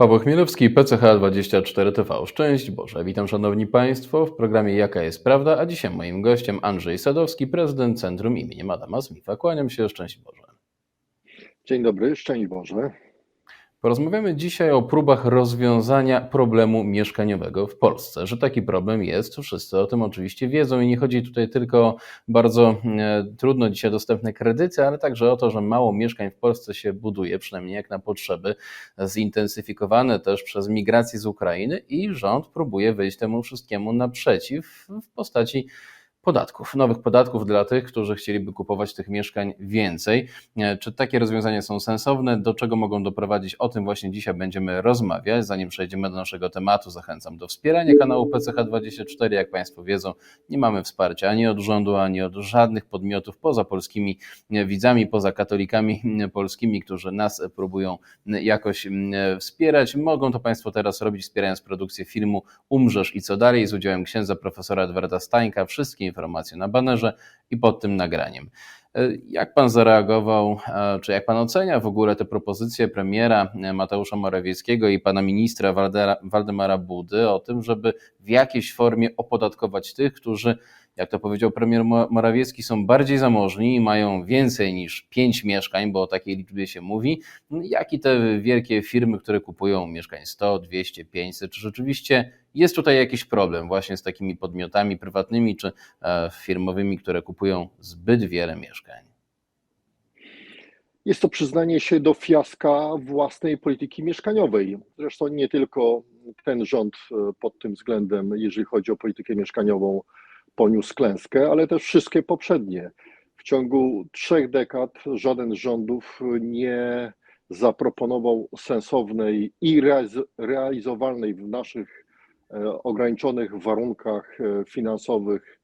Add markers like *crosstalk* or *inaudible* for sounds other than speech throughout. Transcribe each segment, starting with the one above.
Paweł Chmielewski, PCH24 TV. Szczęść Boże. Witam Szanowni Państwo w programie Jaka jest Prawda, a dzisiaj moim gościem Andrzej Sadowski, prezydent Centrum imienia Adama Smitha. Kłaniam się, szczęść Boże. Dzień dobry, szczęść Boże. Porozmawiamy dzisiaj o próbach rozwiązania problemu mieszkaniowego w Polsce. Że taki problem jest, wszyscy o tym oczywiście wiedzą i nie chodzi tutaj tylko o bardzo e, trudno dzisiaj dostępne kredyty, ale także o to, że mało mieszkań w Polsce się buduje, przynajmniej jak na potrzeby, zintensyfikowane też przez migrację z Ukrainy i rząd próbuje wyjść temu wszystkiemu naprzeciw w postaci podatków, nowych podatków dla tych, którzy chcieliby kupować tych mieszkań więcej. E, Czy takie rozwiązania są sensowne? Do czego mogą doprowadzić? O tym właśnie dzisiaj będziemy rozmawiać. Zanim przejdziemy do naszego tematu, zachęcam do wspierania kanału PCH24. Jak Państwo wiedzą, nie mamy wsparcia ani od rządu, ani od żadnych podmiotów poza polskimi e, widzami, poza katolikami polskimi, którzy nas próbują jakoś wspierać. Mogą to Państwo teraz robić, wspierając produkcję filmu Umrzesz i co dalej z udziałem księdza profesora Edwarda Stańka. Wszystkie informacje na banerze i pod tym nagraniem. Jak pan zareagował, czy jak pan ocenia w ogóle te propozycje premiera Mateusza Morawieckiego i pana ministra Waldemara Budy o tym, żeby w jakiejś formie opodatkować tych, którzy, jak to powiedział premier Morawiecki, są bardziej zamożni i mają więcej niż pięć mieszkań, bo o takiej liczbie się mówi, jak i te wielkie firmy, które kupują mieszkań 100, 200, 500, czy rzeczywiście jest tutaj jakiś problem właśnie z takimi podmiotami prywatnymi czy firmowymi, które kupują zbyt wiele mieszkań? Jest to przyznanie się do fiaska własnej polityki mieszkaniowej. Zresztą nie tylko ten rząd pod tym względem, jeżeli chodzi o politykę mieszkaniową, poniósł klęskę, ale też wszystkie poprzednie. W ciągu trzech dekad żaden z rządów nie zaproponował sensownej i realizowalnej w naszych ograniczonych warunkach finansowych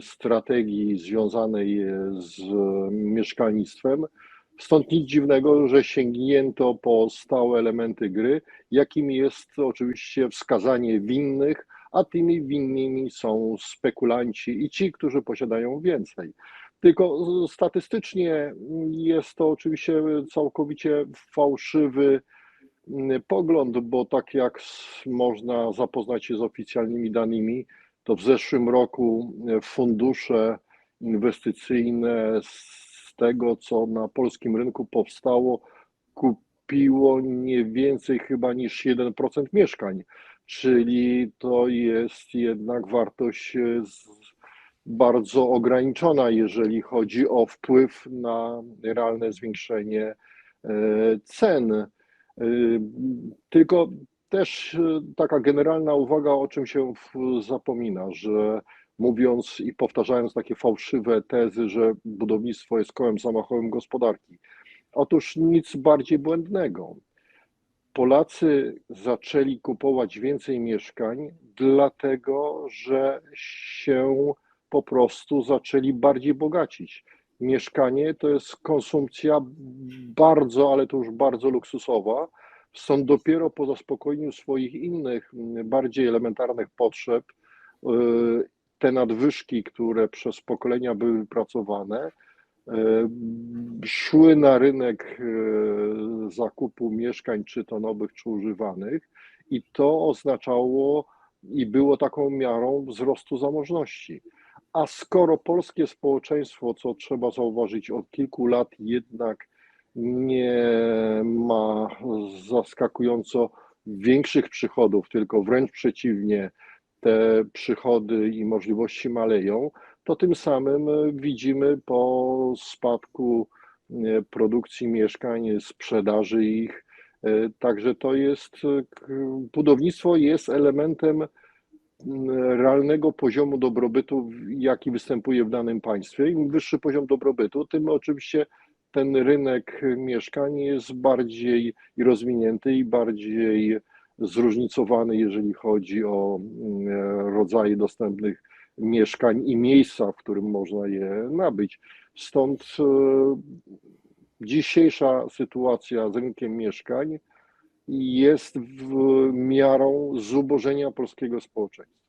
strategii związanej z mieszkalnictwem. Stąd nic dziwnego, że sięgnięto po stałe elementy gry, jakim jest oczywiście wskazanie winnych, a tymi winnymi są spekulanci i ci, którzy posiadają więcej. Tylko statystycznie jest to oczywiście całkowicie fałszywy pogląd, bo tak jak można zapoznać się z oficjalnymi danymi, to w zeszłym roku fundusze inwestycyjne z tego, co na polskim rynku powstało, kupiło nie więcej chyba niż 1% mieszkań, czyli to jest jednak wartość bardzo ograniczona, jeżeli chodzi o wpływ na realne zwiększenie cen. Tylko też taka generalna uwaga, o czym się zapomina, że mówiąc i powtarzając takie fałszywe tezy, że budownictwo jest kołem zamachowym gospodarki. Otóż nic bardziej błędnego. Polacy zaczęli kupować więcej mieszkań, dlatego że się po prostu zaczęli bardziej bogacić. Mieszkanie to jest konsumpcja bardzo, ale to już bardzo luksusowa. Stąd dopiero po zaspokojeniu swoich innych, bardziej elementarnych potrzeb, te nadwyżki, które przez pokolenia były wypracowane, szły na rynek zakupu mieszkań, czy to nowych, czy używanych, i to oznaczało i było taką miarą wzrostu zamożności. A skoro polskie społeczeństwo, co trzeba zauważyć, od kilku lat jednak nie ma zaskakująco większych przychodów, tylko wręcz przeciwnie, te przychody i możliwości maleją, to tym samym widzimy po spadku produkcji mieszkań, sprzedaży ich. Także to jest, budownictwo jest elementem realnego poziomu dobrobytu, jaki występuje w danym państwie. Im wyższy poziom dobrobytu, tym oczywiście ten rynek mieszkań jest bardziej rozwinięty i bardziej zróżnicowany, jeżeli chodzi o rodzaje dostępnych mieszkań i miejsca, w którym można je nabyć. Stąd dzisiejsza sytuacja z rynkiem mieszkań jest miarą zubożenia polskiego społeczeństwa.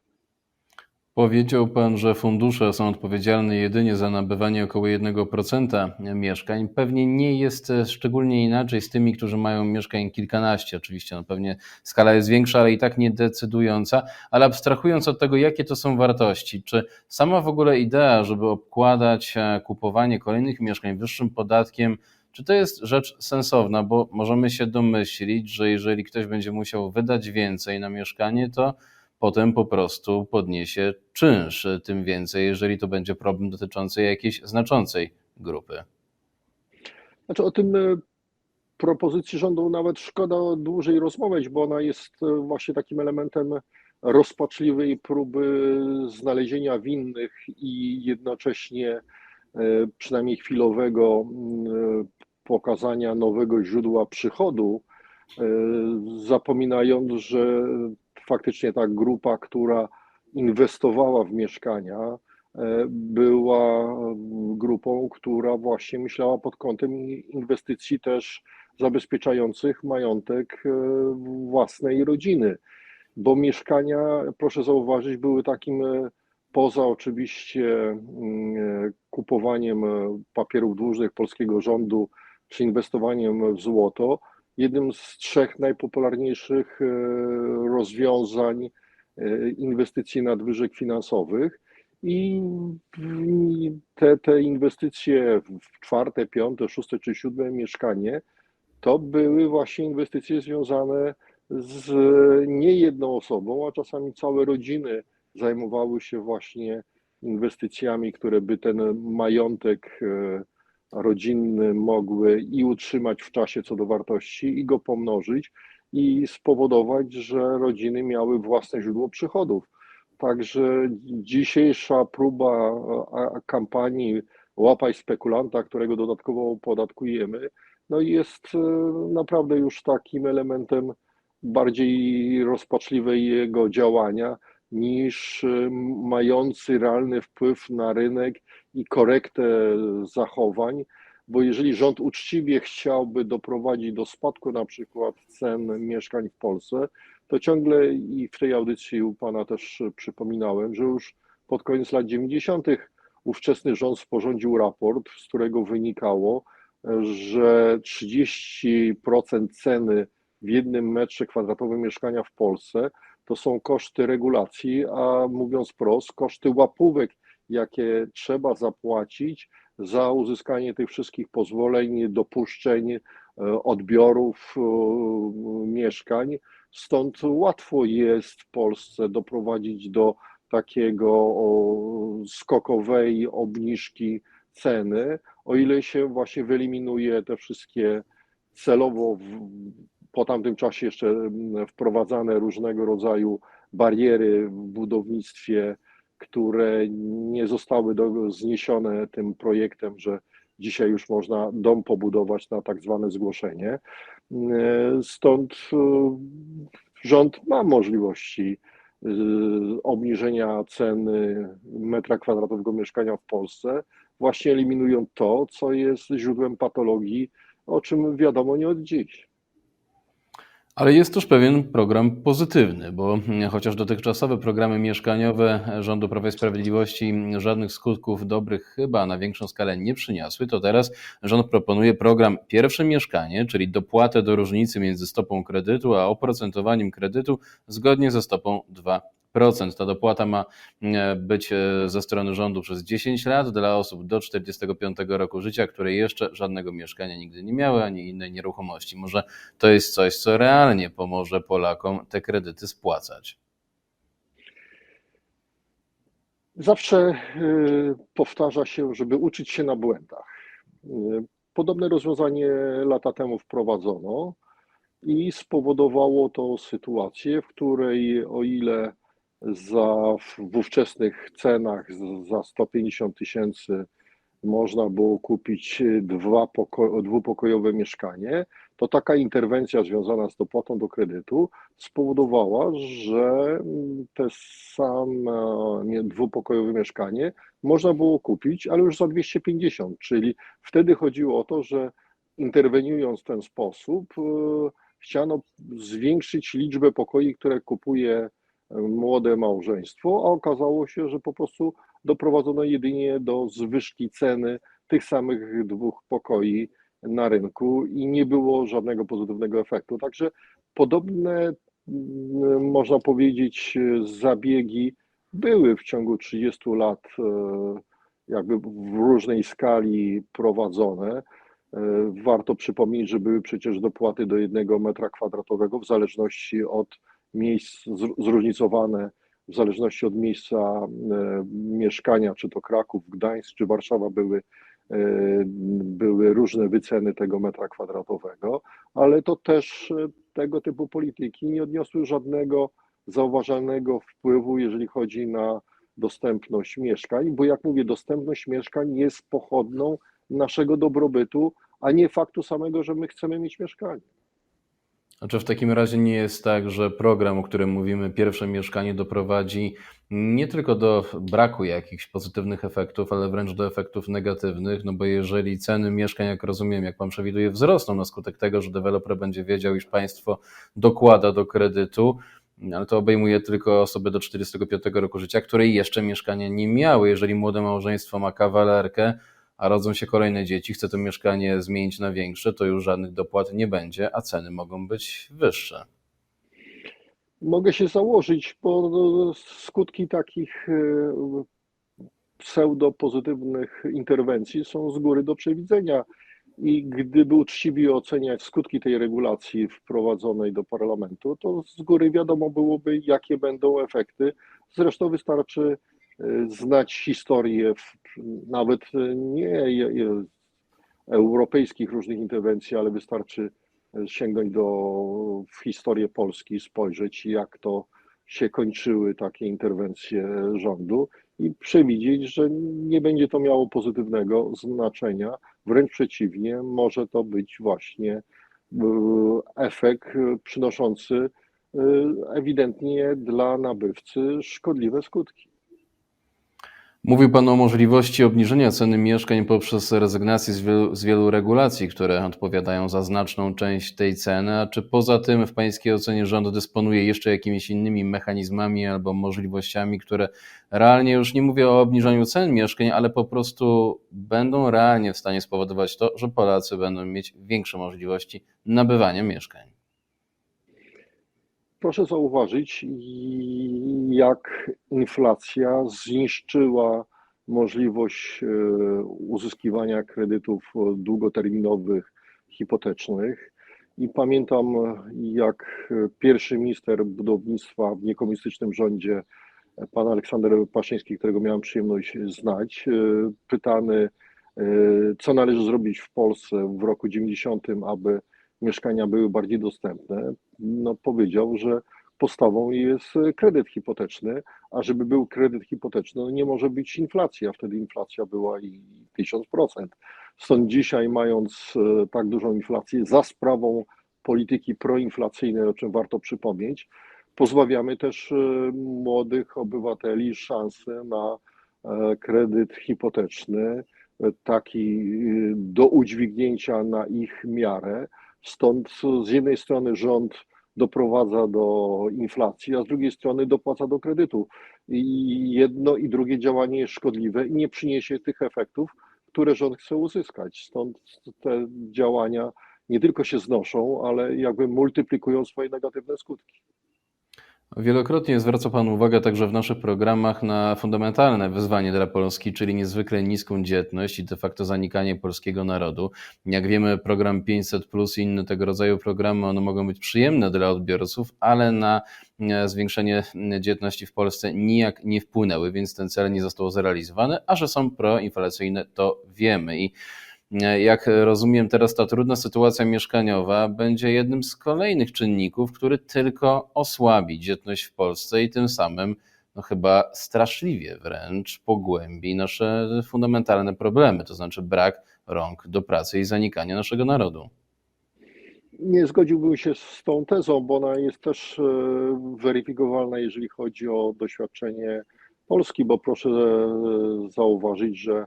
Powiedział pan, że fundusze są odpowiedzialne jedynie za nabywanie około 1% mieszkań. Pewnie nie jest e, szczególnie inaczej z tymi, którzy mają mieszkań kilkanaście. Oczywiście, no pewnie skala jest większa, ale i tak nie decydująca. Ale abstrahując od tego, jakie to są wartości, czy sama w ogóle idea, żeby obkładać e, kupowanie kolejnych mieszkań wyższym podatkiem, czy to jest rzecz sensowna? Bo możemy się domyślić, że jeżeli ktoś będzie musiał wydać więcej na mieszkanie, to potem po prostu podniesie czynsz, tym więcej, jeżeli to będzie problem dotyczący jakiejś znaczącej grupy. Znaczy o tym e, propozycji rządu nawet szkoda dłużej rozmawiać, bo ona jest e, właśnie takim elementem rozpaczliwej próby znalezienia winnych i jednocześnie e, przynajmniej chwilowego mm, pokazania nowego źródła przychodu, zapominając, że faktycznie ta grupa, która inwestowała w mieszkania, e, była grupą, która właśnie myślała pod kątem inwestycji też zabezpieczających majątek e, własnej rodziny. Bo mieszkania, proszę zauważyć, były takim e, poza oczywiście mm, kupowaniem papierów dłużnych polskiego rządu czy inwestowaniem w złoto, jednym z trzech najpopularniejszych e, rozwiązań e, inwestycji nadwyżek finansowych. I te, te inwestycje w czwarte, piąte, szóste czy siódme mieszkanie to były właśnie inwestycje związane z niejedną osobą, a czasami całe rodziny zajmowały się właśnie inwestycjami, które by ten majątek e, rodzinny mogły i utrzymać w czasie co do wartości, i go pomnożyć, i spowodować, że rodziny miały własne źródło przychodów. Także dzisiejsza próba kampanii łapaj spekulanta, którego dodatkowo opodatkujemy, no jest e, naprawdę już takim elementem bardziej rozpaczliwego działania niż e, mający realny wpływ na rynek i korektę zachowań, bo jeżeli rząd uczciwie chciałby doprowadzić do spadku na przykład cen mieszkań w Polsce, to ciągle i w tej audycji u Pana też przypominałem, że już pod koniec lat 90. ówczesny rząd sporządził raport, z którego wynikało, że 30% ceny w jednym metrze kwadratowym mieszkania w Polsce to są koszty regulacji, a mówiąc prosto, koszty łapówek jakie trzeba zapłacić za uzyskanie tych wszystkich pozwoleń, dopuszczeń, e, odbiorów e, mieszkań. Stąd łatwo jest w Polsce doprowadzić do takiego skokowej obniżki ceny, o ile się właśnie wyeliminuje te wszystkie celowo po tamtym czasie jeszcze wprowadzane różnego rodzaju bariery w budownictwie które nie zostały do, zniesione tym projektem, że dzisiaj już można dom pobudować na tak zwane zgłoszenie. E, stąd e, rząd ma możliwości e, obniżenia ceny metra kwadratowego mieszkania w Polsce, właśnie eliminują to, co jest źródłem patologii, o czym wiadomo nie od dziś. Ale jest też pewien program pozytywny, bo chociaż dotychczasowe programy mieszkaniowe rządu Prawa i Sprawiedliwości żadnych skutków dobrych chyba na większą skalę nie przyniosły, to teraz rząd proponuje program Pierwsze Mieszkanie, czyli dopłatę do różnicy między stopą kredytu a oprocentowaniem kredytu zgodnie ze stopą 2 ta dopłata ma e, być e, ze strony rządu przez 10 lat dla osób do 45 roku życia, które jeszcze żadnego mieszkania nigdy nie miały, ani innej nieruchomości. Może to jest coś, co realnie pomoże Polakom te kredyty spłacać. Zawsze e, powtarza się, żeby uczyć się na błędach. Podobne rozwiązanie lata temu wprowadzono i spowodowało to sytuację, w której o ile za w ówczesnych cenach za 150 tysięcy można było kupić dwa poko dwupokojowe mieszkanie, to taka interwencja związana z dopłatą do kredytu spowodowała, że te same dwupokojowe mieszkanie można było kupić, ale już za 250, czyli wtedy chodziło o to, że interweniując w ten sposób, e, chciano zwiększyć liczbę pokoi, które kupuje młode małżeństwo, a okazało się, że po prostu doprowadzono jedynie do zwyżki ceny tych samych dwóch pokoi na rynku i nie było żadnego pozytywnego efektu. Także podobne, mm, można powiedzieć, zabiegi były w ciągu 30 lat e, jakby w różnej skali prowadzone. E, Warto przypomnieć, że były przecież dopłaty do jednego metra kwadratowego w zależności od miejsc zr- zróżnicowane, w zależności od miejsca e, mieszkania, czy to Kraków, Gdańsk, czy Warszawa były, e, były różne wyceny tego metra kwadratowego, ale to też e, tego typu polityki nie odniosły żadnego zauważalnego wpływu, jeżeli chodzi na dostępność mieszkań, bo jak mówię, dostępność mieszkań jest pochodną naszego dobrobytu, a nie faktu samego, że my chcemy mieć mieszkanie. A czy w takim razie nie jest tak, że program, o którym mówimy, pierwsze mieszkanie doprowadzi nie tylko do braku jakichś pozytywnych efektów, ale wręcz do efektów negatywnych? No bo jeżeli ceny mieszkań, jak rozumiem, jak pan przewiduje, wzrosną na skutek tego, że deweloper będzie wiedział, iż państwo dokłada do kredytu, ale to obejmuje tylko osoby do 45 roku życia, które jeszcze mieszkania nie miały. Jeżeli młode małżeństwo ma kawalerkę, a rodzą się kolejne dzieci, chce to mieszkanie zmienić na większe, to już żadnych dopłat nie będzie, a ceny mogą być wyższe. Mogę się założyć, bo skutki takich e, pseudopozytywnych interwencji są z góry do przewidzenia. I gdyby uczciwie oceniać skutki tej regulacji wprowadzonej do parlamentu, to z góry wiadomo byłoby, jakie będą efekty. Zresztą wystarczy e, znać historię, nawet nie je- je- europejskich różnych interwencji, ale wystarczy sięgnąć do w historię Polski, spojrzeć, jak to się kończyły takie interwencje rządu i przewidzieć, że nie będzie to miało pozytywnego znaczenia. Wręcz przeciwnie, może to być właśnie e, efekt przynoszący e, ewidentnie dla nabywcy szkodliwe skutki. Mówił Pan o możliwości obniżenia ceny mieszkań poprzez rezygnację z wielu, z wielu regulacji, które odpowiadają za znaczną część tej ceny. A czy poza tym w Pańskiej ocenie rząd dysponuje jeszcze jakimiś innymi mechanizmami albo możliwościami, które realnie już nie mówię o obniżaniu cen mieszkań, ale po prostu będą realnie w stanie spowodować to, że Polacy będą mieć większe możliwości nabywania mieszkań? Proszę zauważyć, jak inflacja zniszczyła możliwość e, uzyskiwania kredytów długoterminowych, hipotecznych. I pamiętam, jak pierwszy minister budownictwa w niekomunistycznym rządzie, pan Aleksander Paszyński, którego miałem przyjemność znać, e, pytany, e, co należy zrobić w Polsce w roku 90, aby mieszkania były bardziej dostępne, no powiedział, że podstawą jest kredyt hipoteczny, a żeby był kredyt hipoteczny, no nie może być inflacja. Wtedy inflacja była i 1000%. Stąd dzisiaj, mając e, tak dużą inflację, za sprawą polityki proinflacyjnej, o czym warto przypomnieć, pozbawiamy też e, młodych obywateli szansy na e, kredyt hipoteczny, taki do udźwignięcia na ich miarę. Stąd z jednej strony rząd doprowadza do inflacji, a z drugiej strony dopłaca do kredytu. I jedno i drugie działanie jest szkodliwe i nie przyniesie tych efektów, które rząd chce uzyskać. Stąd te działania nie tylko się znoszą, ale jakby multiplikują swoje negatywne skutki. Wielokrotnie zwraca Pan uwagę także w naszych programach na fundamentalne wyzwanie dla Polski, czyli niezwykle niską dzietność i de facto zanikanie polskiego narodu. Jak wiemy, program 500 plus i inne tego rodzaju programy, one mogą być przyjemne dla odbiorców, ale na e, zwiększenie dzietności w Polsce nijak nie wpłynęły, więc ten cel nie został zrealizowany, a że są proinflacyjne, to wiemy. I jak rozumiem, teraz ta trudna sytuacja mieszkaniowa będzie jednym z kolejnych czynników, który tylko osłabi dzietność w Polsce i tym samym no chyba straszliwie wręcz pogłębi nasze fundamentalne problemy, to znaczy brak rąk do pracy i zanikanie naszego narodu. Nie zgodziłbym się z tą tezą, bo ona jest też e, weryfikowalna, jeżeli chodzi o doświadczenie Polski, bo proszę e, zauważyć, że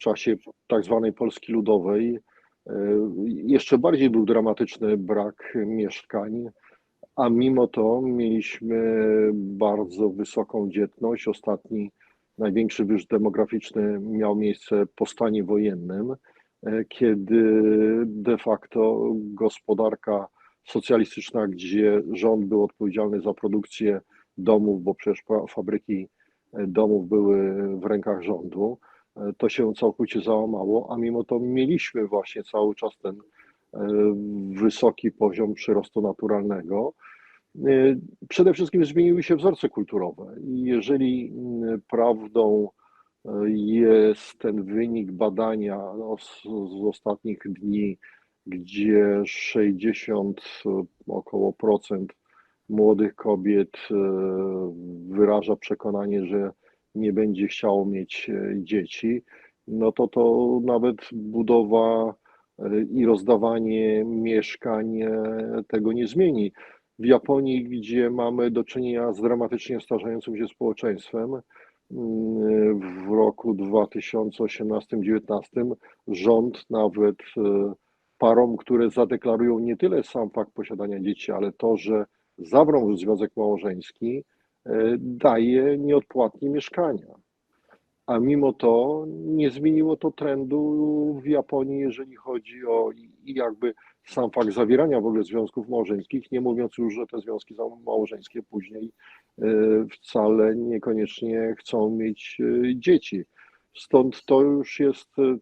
czasie tak zwanej Polski Ludowej e, jeszcze bardziej był dramatyczny brak mieszkań, a mimo to mieliśmy bardzo wysoką dzietność. Ostatni największy wyż demograficzny miał miejsce po stanie wojennym, e, kiedy de facto gospodarka socjalistyczna, gdzie rząd był odpowiedzialny za produkcję domów, bo przecież fabryki domów były w rękach rządu, to się całkowicie załamało, a mimo to mieliśmy właśnie cały czas ten wysoki poziom przyrostu naturalnego. Przede wszystkim zmieniły się wzorce kulturowe i jeżeli prawdą jest ten wynik badania z, z ostatnich dni, gdzie 60 około procent młodych kobiet e, wyraża przekonanie, że nie będzie chciało mieć e, dzieci, no to to nawet budowa e, i rozdawanie mieszkań tego nie zmieni. W Japonii, gdzie mamy do czynienia z dramatycznie starzejącym się społeczeństwem, w roku 2018-2019 rząd nawet e, parom, które zadeklarują nie tyle sam fakt posiadania dzieci, ale to, że zawrą związek małżeński, e, daje nieodpłatnie mieszkania. A mimo to nie zmieniło to trendu w Japonii, jeżeli chodzi o jakby sam fakt zawierania w ogóle związków małżeńskich, nie mówiąc już, że te związki małżeńskie później e, wcale niekoniecznie chcą mieć e, dzieci. Stąd to już jest e,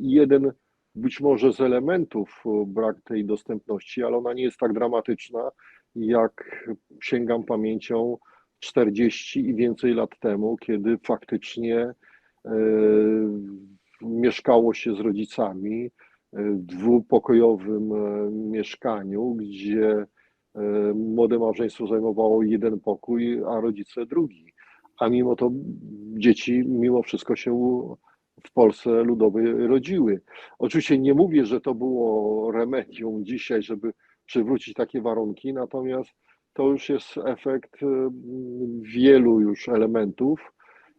jeden być może z elementów brak tej dostępności, ale ona nie jest tak dramatyczna, jak sięgam pamięcią 40 i więcej lat temu, kiedy faktycznie mieszkało się z rodzicami, dwupokojowym e, mieszkaniu, gdzie e, młode małżeństwo zajmowało jeden pokój, a rodzice drugi. A mimo to dzieci mimo wszystko się w Polsce ludowej rodziły. Oczywiście nie mówię, że to było remedium *laughs* dzisiaj, żeby przywrócić takie warunki, natomiast to już jest efekt e, wielu już elementów,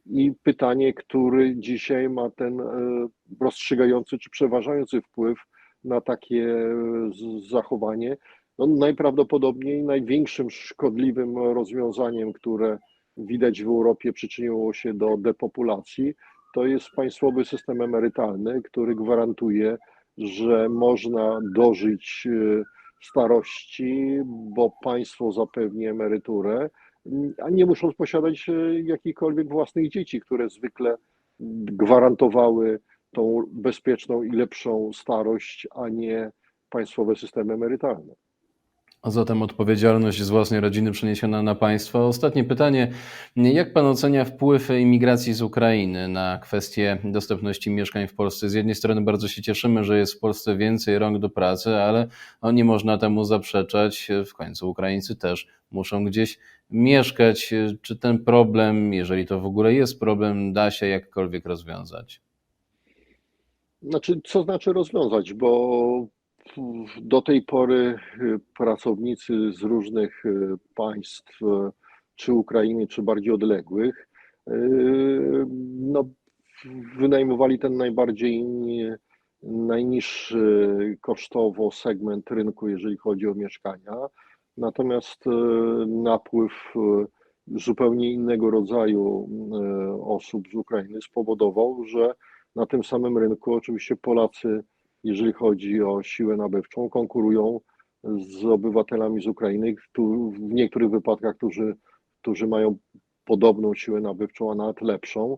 i pytanie, który dzisiaj ma ten e, rozstrzygający czy przeważający wpływ na takie zachowanie. No, najprawdopodobniej największym szkodliwym rozwiązaniem, które widać w Europie przyczyniło się do depopulacji, to jest państwowy system emerytalny, który gwarantuje, że można dożyć starości, bo państwo zapewni emeryturę, a nie muszą posiadać e, jakichkolwiek własnych dzieci, które zwykle gwarantowały tą bezpieczną i lepszą starość, a nie państwowe systemy emerytalne. A zatem odpowiedzialność z własnej rodziny przeniesiona na państwo. Ostatnie pytanie. Jak pan ocenia wpływ imigracji z Ukrainy na kwestię dostępności mieszkań w Polsce? Z jednej strony bardzo się cieszymy, że jest w Polsce więcej rąk do pracy, ale no nie można temu zaprzeczać. W końcu Ukraińcy też muszą gdzieś mieszkać. Czy ten problem, jeżeli to w ogóle jest problem, da się jakkolwiek rozwiązać? Znaczy, co znaczy rozwiązać? Bo do tej pory y, pracownicy z różnych y, państw, y, czy Ukrainy, czy bardziej odległych, no, wynajmowali ten najbardziej najniższy kosztowo segment rynku, jeżeli chodzi o mieszkania. Natomiast napływ zupełnie innego rodzaju osób z Ukrainy spowodował, że na tym samym rynku oczywiście Polacy jeżeli chodzi o siłę nabywczą, konkurują z obywatelami z Ukrainy, w niektórych wypadkach, którzy, którzy mają podobną siłę nabywczą, a nawet lepszą.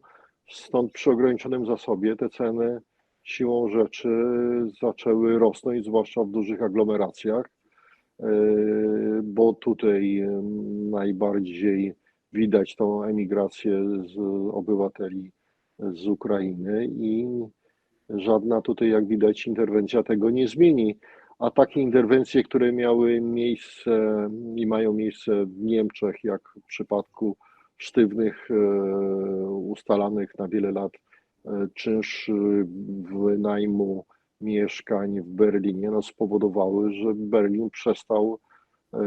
Stąd przy ograniczonym zasobie te ceny siłą rzeczy zaczęły rosnąć, zwłaszcza w dużych aglomeracjach, e, bo tutaj najbardziej widać tą emigrację z obywateli z Ukrainy i Żadna tutaj, jak widać, interwencja tego nie zmieni. A takie interwencje, które miały miejsce i mają miejsce w Niemczech, jak w przypadku sztywnych, e, ustalanych na wiele lat e, czynsz wynajmu mieszkań w Berlinie, no spowodowały, że Berlin przestał e,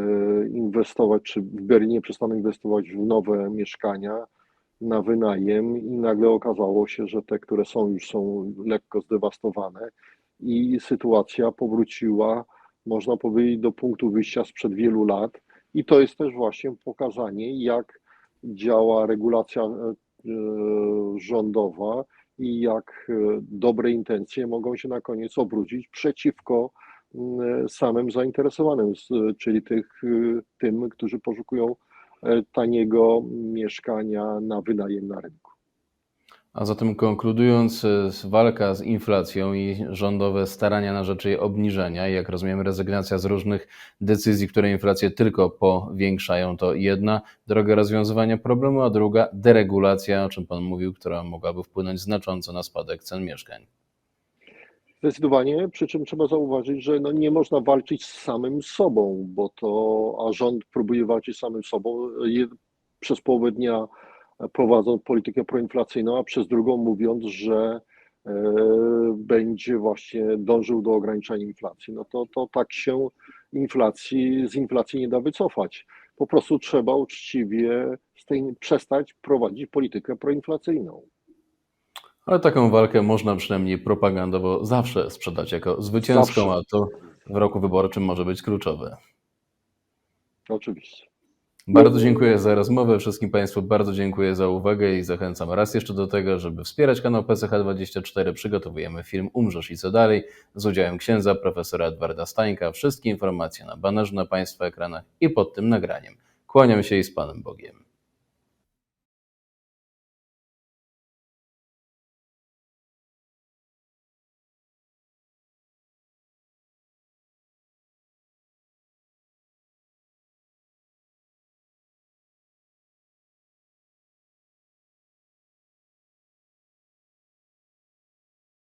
inwestować, czy w Berlinie przestano inwestować w nowe mieszkania, na wynajem i nagle okazało się, że te, które są, już są lekko zdewastowane i sytuacja powróciła, można powiedzieć, do punktu wyjścia sprzed wielu lat, I to jest też właśnie pokazanie, jak działa regulacja e, e, rządowa i jak e, dobre intencje mogą się na koniec obrócić przeciwko m, samym zainteresowanym, czyli tych, e, tym, którzy poszukują e, taniego mieszkania na wynajem na rynku. A zatem konkludując, e, walka z inflacją i rządowe starania na rzecz jej obniżenia, jak rozumiem, rezygnacja z różnych decyzji, które inflację tylko powiększają, to jedna droga rozwiązywania problemu, a druga deregulacja, o czym Pan mówił, która mogłaby wpłynąć znacząco na spadek cen mieszkań. Zdecydowanie, przy czym trzeba zauważyć, że no nie można walczyć z samym sobą, bo to, a rząd próbuje walczyć z samym sobą, przez połowę dnia prowadzą politykę proinflacyjną, a przez drugą mówiąc, że e, będzie właśnie dążył do ograniczania inflacji. No to, to tak się inflacji, z inflacji nie da wycofać. Po prostu trzeba uczciwie tej, przestać prowadzić politykę proinflacyjną. Ale taką walkę można przynajmniej propagandowo zawsze sprzedać jako zwycięską, Zawsze. a to w roku wyborczym może być kluczowe. Oczywiście. Bardzo dziękuję za rozmowę. Wszystkim Państwu bardzo dziękuję za uwagę i zachęcam raz jeszcze do tego, żeby wspierać kanał PCH24. Przygotowujemy film Umrzesz i co dalej z udziałem księdza profesora Edwarda Stańka. Wszystkie informacje na banerze na Państwa ekranach i pod tym nagraniem. Kłaniam się i z Panem Bogiem.